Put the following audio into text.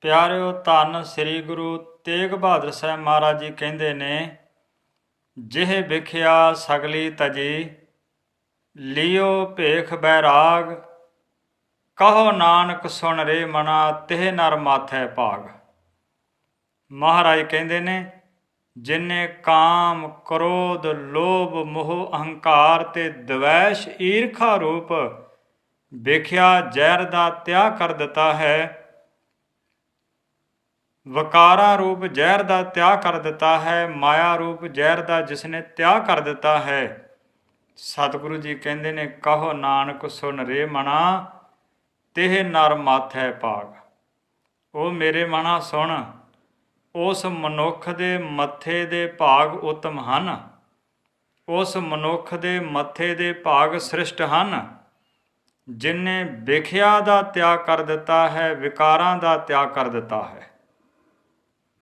ਪਿਆਰਿਓ ਧੰਨ ਸ੍ਰੀ ਗੁਰੂ ਤੇਗ ਬਹਾਦਰ ਸਾਹਿਬ ਮਹਾਰਾਜ ਜੀ ਕਹਿੰਦੇ ਨੇ, ਜਿਹ ਵਿਖਿਆ ਸਗਲੀ ਤਜੀ, ਲਿਓ ਭੇਖ ਬੈਰਾਗ, ਕਹੋ ਨਾਨਕ ਸੁਣ ਰੇ ਮਨਾ, ਤਿਹ ਨਰ ਮਾਥੈ ਭਾਗ। ਮਹਾਰਾਜ ਕਹਿੰਦੇ ਨੇ, ਜਿਨੇ ਕਾਮ, ਕ੍ਰੋਧ, ਲੋਭ, ਮੋਹ, ਅਹੰਕਾਰ ਤੇ ਦਵੈਸ਼, ਈਰਖਾ ਰੂਪ, ਵੇਖਿਆ ਜ਼ਹਿਰ ਦਾ ਤਿਆਗ ਕਰ ਦਿੱਤਾ ਹੈ ਵਕਾਰਾ ਰੂਪ ਜ਼ਹਿਰ ਦਾ ਤਿਆਗ ਕਰ ਦਿੱਤਾ ਹੈ, ਮਾਇਆ ਰੂਪ ਜ਼ਹਿਰ ਦਾ ਜਿਸ ਨੇ ਤਿਆਗ ਕਰ ਦਿੱਤਾ ਹੈ। ਸਤਿਗੁਰੂ ਜੀ ਕਹਿੰਦੇ ਨੇ, ਕਹੋ ਨਾਨਕ, ਸੁਨ ਰੇ ਮਣਾ, ਤਿਹ ਨਰ ਮਾਥੈ ਭਾਗ। ਉਹ ਮੇਰੇ ਮਨਾ ਸੁਣ, ਉਸ ਮਨੁੱਖ ਦੇ ਮੱਥੇ ਦੇ ਭਾਗ ਉਤਮ ਹਨ। ਉਸ ਮਨੁੱਖ ਦੇ ਮੱਥੇ ਦੇ ਭਾਗ ਸ੍ਰਿਸ਼ਟ ਹਨ। ਜਿਨੇ ਵਿਖਿਆ ਦਾ ਤਿਆਗ ਕਰ ਦਿੱਤਾ ਹੈ, ਵਿਕਾਰਾਂ ਦਾ ਤਿਆਗ ਕਰ ਦਿੱਤਾ ਹੈ।